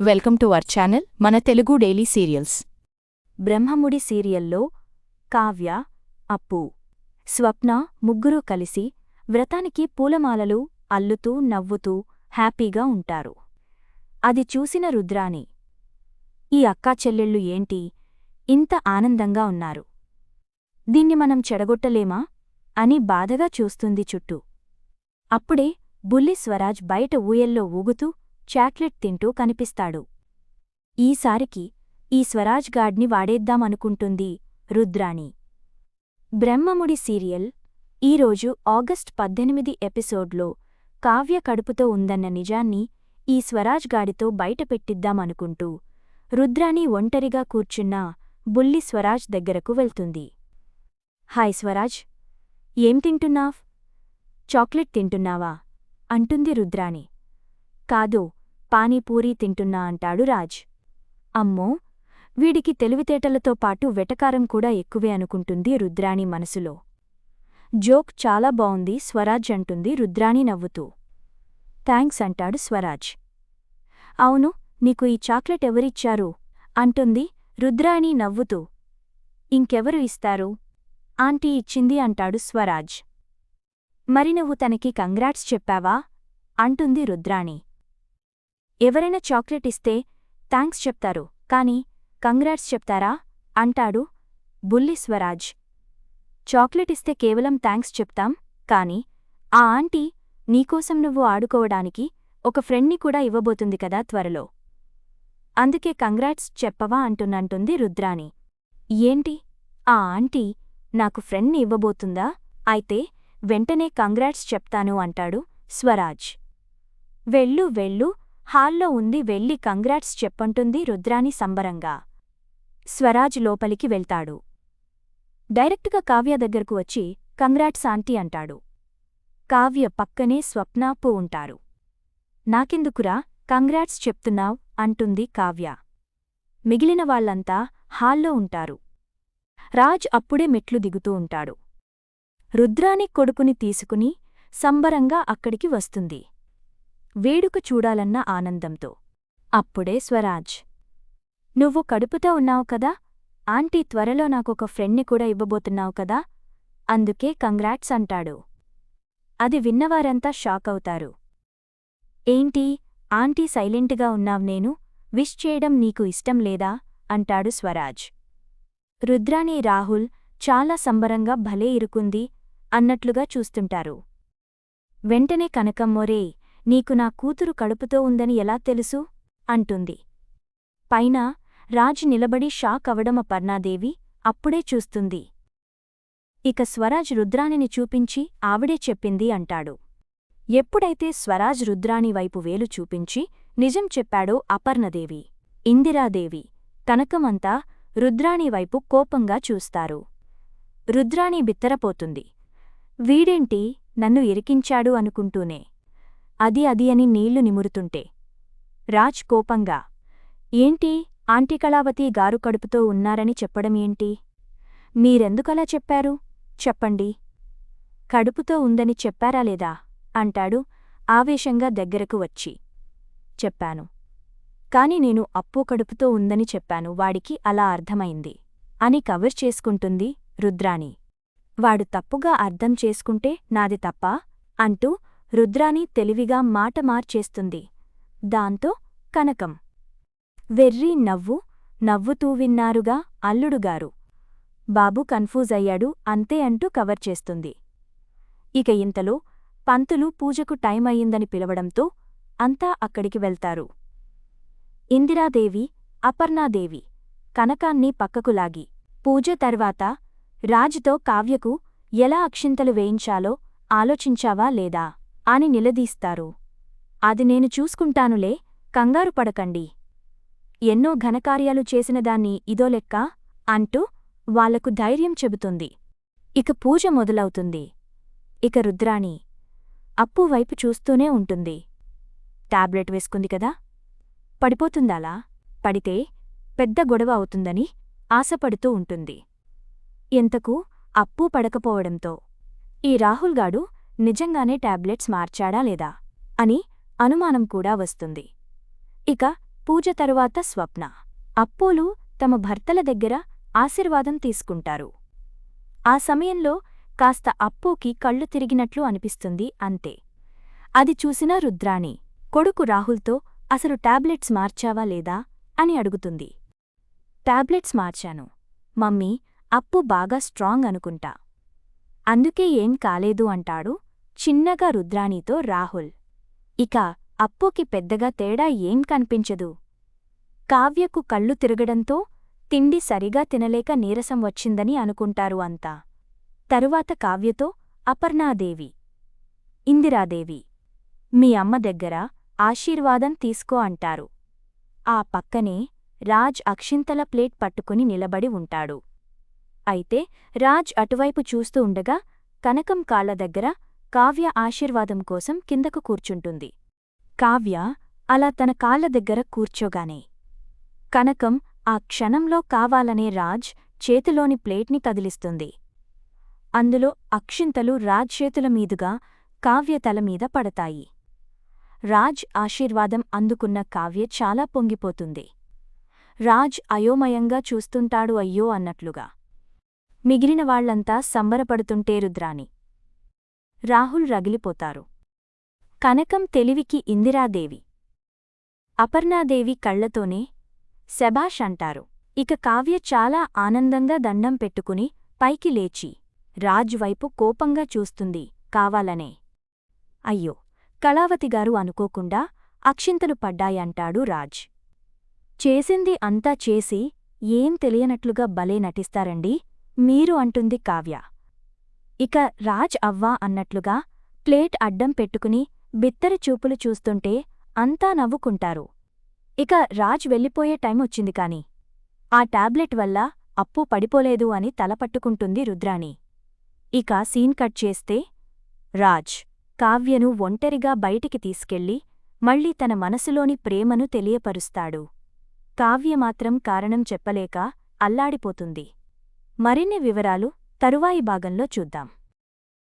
Welcome to our channel మన Telugu daily serials. Brahmamudi సీరియల్లో కావ్య అప్పు స్వప్న ముగ్గురూ కలిసి వ్రతానికి పూలమాలలు అల్లుతూ నవ్వుతూ హ్యాపీగా ఉంటారు. అది చూసిన రుద్రాణి ఈ అక్కా చెల్లెళ్ళు ఏంటి? ఇంత ఆనందంగా ఉన్నారు. దీన్ని మనం చెడగొట్టలేమా? అని బాధగా చూస్తుంది చుట్టూ. అప్పుడే బుల్లి స్వరాజ్ బయట ఊయల్లో ఊగుతూ చాక్లెట్ తింటూ కనిపిస్తాడు. ఈసారికి ఈ స్వరాజ్ గాడ్ని వాడేద్దామనుకుంటుంది రుద్రాణి. బ్రహ్మముడి సీరియల్ ఈరోజు ఆగస్ట్ పద్దెనిమిది ఎపిసోడ్లో కావ్య కడుపుతో ఉందన్న నిజాన్ని ఈ స్వరాజ్ గాడితో బయటపెట్టిద్దామనుకుంటూ రుద్రాణి ఒంటరిగా కూర్చున్న బుల్లి స్వరాజ్ దగ్గరకు వెళ్తుంది. హాయ్ స్వరాజ్ ఏం తింటున్నావ్? చాక్లెట్ తింటున్నావా? అంటుంది రుద్రాణి. కాదు పానీపూరీ తింటున్నా అంటాడు రాజ్. అమ్మో! వీడికి తెలివితేటలతో పాటు వెటకారం కూడా ఎక్కువే అనుకుంటుంది రుద్రాణి మనసులో. జోక్ చాలా బావుంది స్వరాజ్ అంటుంది రుద్రాణి నవ్వుతూ. థ్యాంక్స్ అంటాడు స్వరాజ్. అవును నీకు ఈ చాక్లెట్ ఎవరిచ్చారు? అంటుంది రుద్రాణి నవ్వుతూ. ఇంకెవరు ఇస్తారు? ఆంటీ ఇచ్చింది అంటాడు స్వరాజ్. మరి నువ్వు తనకి కంగ్రాట్స్ చెప్పావా? అంటుంది రుద్రాణి. ఎవరైనా చాక్లెట్ ఇస్తే థ్యాంక్స్ చెప్తారు. కాని కంగ్రాట్స్ చెప్తారా? అంటాడు బుల్లి స్వరాజ్. చాక్లెట్ ఇస్తే కేవలం థ్యాంక్స్ చెప్తాం. కాని ఆ ఆంటీ నీకోసం నువ్వు ఆడుకోవడానికి ఒక ఫ్రెండ్ని కూడా ఇవ్వబోతుంది కదా త్వరలో. అందుకే కంగ్రాట్స్ చెప్పవా అంటున్నంటుంది రుద్రాణి. ఏంటి? ఆ ఆంటీ నాకు ఫ్రెండ్ని ఇవ్వబోతుందా? అయితే వెంటనే కంగ్రాట్స్ చెప్తాను అంటాడు స్వరాజ్. వెళ్ళు వెళ్ళు హాల్లో ఉంది వెళ్ళి కంగ్రాట్స్ చెప్పంటుంది రుద్రాని సంబరంగా. స్వరాజ్ లోపలికి వెళ్తాడు. డైరెక్ట్గా కావ్య దగ్గరకు వచ్చి కంగ్రాట్స్ ఆంటీ అంటాడు. కావ్య పక్కనే స్వప్నాపు ఉంటారు. నాకెందుకురా? కంగ్రాట్స్ చెప్తున్నావ్ అంటుంది కావ్య. మిగిలిన వాళ్ళంతా హాల్లో ఉంటారు. రాజ్ అప్పుడే మెట్లు దిగుతూ ఉంటాడు. రుద్రాని కొడుకుని తీసుకుని సంబరంగా అక్కడికి వస్తుంది. వేడుక చూడాలన్న ఆనందంతో. అప్పుడే స్వరాజ్. నువ్వు కడుపుతో ఉన్నావు కదా? ఆంటీ త్వరలో నాకొక ఫ్రెండ్ని కూడా ఇవ్వబోతున్నావు కదా? అందుకే కంగ్రాట్స్ అంటాడు. అది విన్నవారంతా షాక్ అవుతారు. ఏంటి? ఆంటీ సైలెంట్గా ఉన్నావ్ నేను? విష్ చేయడం నీకు ఇష్టం లేదా అంటాడు స్వరాజ్. రుద్రాణి రాహుల్ చాలా సంబరంగా భలే ఇరుకుంది అన్నట్లుగా చూస్తుంటారు. వెంటనే కనకమ్మోరే నీకు నా కూతురు కడుపుతో ఉందని ఎలా తెలుసు? అంటుంది. పైన రాజ్ నిలబడి షాక్ అవడం పర్ణాదేవి అప్పుడే చూస్తుంది. ఇక స్వరాజ్ రుద్రాణిని చూపించి ఆవిడే చెప్పింది అంటాడు. ఎప్పుడైతే స్వరాజ్ రుద్రాణి వైపు వేలు చూపించి నిజం చెప్పాడో అపర్ణదేవి ఇందిరాదేవి కనకమంతా రుద్రాణి వైపు కోపంగా చూస్తారు. రుద్రాణి బిత్తరపోతుంది. వీడేంటి నన్ను ఇరికించాడు అనుకుంటూనే. అది అది అని నీళ్ళు నిమురుతుంటే. రాజ్ కోపంగా ఏంటి? ఆంటీ కళావతి గారు కడుపుతో ఉన్నారని చెప్పడమేంటి? మీరెందుకలా చెప్పారు? చెప్పండి. కడుపుతో ఉందని చెప్పారా లేదా? అంటాడు ఆవేశంగా దగ్గరకు వచ్చి. చెప్పాను. కాని నేను అప్పు కడుపుతో ఉందని చెప్పాను. వాడికి అలా అర్థమైంది. అని కవర్ చేసుకుంటుంది రుద్రాణి. వాడు తప్పుగా అర్థం చేసుకుంటే నాది తప్ప? అంటూ రుద్రాని తెలివిగా మాట మార్చేస్తుంది. దాంతో కనకం. వెర్రి నవ్వు నవ్వుతూ విన్నారుగా అల్లుడుగారు. బాబు కన్ఫ్యూజ్ అయ్యాడు అంతే అంటూ కవర్ చేస్తుంది. ఇక ఇంతలో పంతులు పూజకు టైం అయ్యిందని పిలవడంతో అంతా అక్కడికి వెళ్తారు. ఇందిరాదేవి అపర్ణాదేవి కనకాన్ని పక్కకు లాగి. పూజ తర్వాత రాజుతో కావ్యకు ఎలా అక్షింతలు వేయించాలో ఆలోచించావా లేదా? అని నిలదీస్తారు. అది నేను చూసుకుంటానులే కంగారు పడకండి. ఎన్నో ఘనకార్యాలు చేసినదాన్ని ఇదో లెక్క అంటూ వాళ్ళకు ధైర్యం చెబుతుంది. ఇక పూజ మొదలవుతుంది. ఇక రుద్రాణి అప్పు వైపు చూస్తూనే ఉంటుంది. టాబ్లెట్ వేసుకుంది కదా? పడిపోతుందాలా? పడితే పెద్ద గొడవ అవుతుందని ఆశపడుతూ ఉంటుంది. ఎంతకు అప్పు పడకపోవడంతో. ఈ రాహుల్గాడు నిజంగానే టాబ్లెట్స్ మార్చాడా లేదా? అని అనుమానం కూడా వస్తుంది. ఇక పూజ తరువాత స్వప్న. అప్పోలు తమ భర్తల దగ్గర ఆశీర్వాదం తీసుకుంటారు. ఆ సమయంలో కాస్త అప్పోకి కళ్ళు తిరిగినట్లు అనిపిస్తుంది అంతే. అది చూసిన రుద్రాణి కొడుకు రాహుల్తో అసలు టాబ్లెట్స్ మార్చావా లేదా? అని అడుగుతుంది. టాబ్లెట్స్ మార్చాను. మమ్మీ అప్పు బాగా స్ట్రాంగ్ అనుకుంటా. అందుకే ఏం కాలేదు అంటాడు చిన్నగా రుద్రాణితో రాహుల్. ఇక అప్పుకి పెద్దగా తేడా ఏం కనిపించదు. కావ్యకు కళ్ళు తిరగడంతో తిండి సరిగా తినలేక నీరసం వచ్చిందని అనుకుంటారు అంతా. తరువాత కావ్యతో అపర్ణాదేవి. ఇందిరాదేవి. మీ అమ్మ దగ్గర ఆశీర్వాదం తీసుకో అంటారు. ఆ పక్కనే రాజ్ అక్షింతల ప్లేట్ పట్టుకుని నిలబడి ఉంటాడు. అయితే రాజ్ అటువైపు చూస్తూ ఉండగా కనకం కాళ్ళ దగ్గర కావ్య ఆశీర్వాదం కోసం కిందకు కూర్చుంటుంది. కావ్య అలా తన కాళ్ళ దగ్గర కూర్చోగానే. కనకం ఆ క్షణంలో కావాలనే రాజ్ చేతిలోని ప్లేట్ని కదిలిస్తుంది. అందులో అక్షింతలు రాజ్ చేతుల మీదుగా కావ్య తల మీద పడతాయి. రాజ్ ఆశీర్వాదం అందుకున్న కావ్య చాలా పొంగిపోతుంది. రాజ్ అయోమయంగా చూస్తుంటాడు అయ్యో అన్నట్లుగా. మిగిలిన వాళ్ళంతా సంబరపడుతుంటే రుద్రాని రాహుల్ రగిలిపోతారు. కనకం తెలివికి ఇందిరాదేవి. అపర్ణాదేవి కళ్ళతోనే శబాష్ అంటారు. ఇక కావ్య చాలా ఆనందంగా దండం పెట్టుకుని పైకి లేచి రాజ్ వైపు కోపంగా చూస్తుంది కావాలనే. అయ్యో కళావతిగారు అనుకోకుండా అక్షింతలు పడ్డాయంటాడు రాజ్. చేసింది అంతా చేసి ఏం తెలియనట్లుగా భలే నటిస్తారండి మీరు అంటుంది కావ్య. ఇక రాజ్ అవ్వా అన్నట్లుగా ప్లేట్ అడ్డం పెట్టుకుని బిత్తరి చూపులు చూస్తుంటే అంతా నవ్వుకుంటారు. ఇక రాజ్ వెళ్ళిపోయే టైం వచ్చింది కాని ఆ టాబ్లెట్ వల్ల అప్పు పడిపోలేదు అని తలపట్టుకుంటుంది రుద్రాణి. ఇక సీన్ కట్ చేస్తే రాజ్ కావ్యను ఒంటరిగా బయటికి తీసుకెళ్ళి మళ్ళీ తన మనసులోని ప్రేమను తెలియపరుస్తాడు. కావ్య మాత్రం కారణం చెప్పలేక అల్లాడిపోతుంది. మరిన్ని వివరాలు తరువాయి భాగంలో చూద్దాం.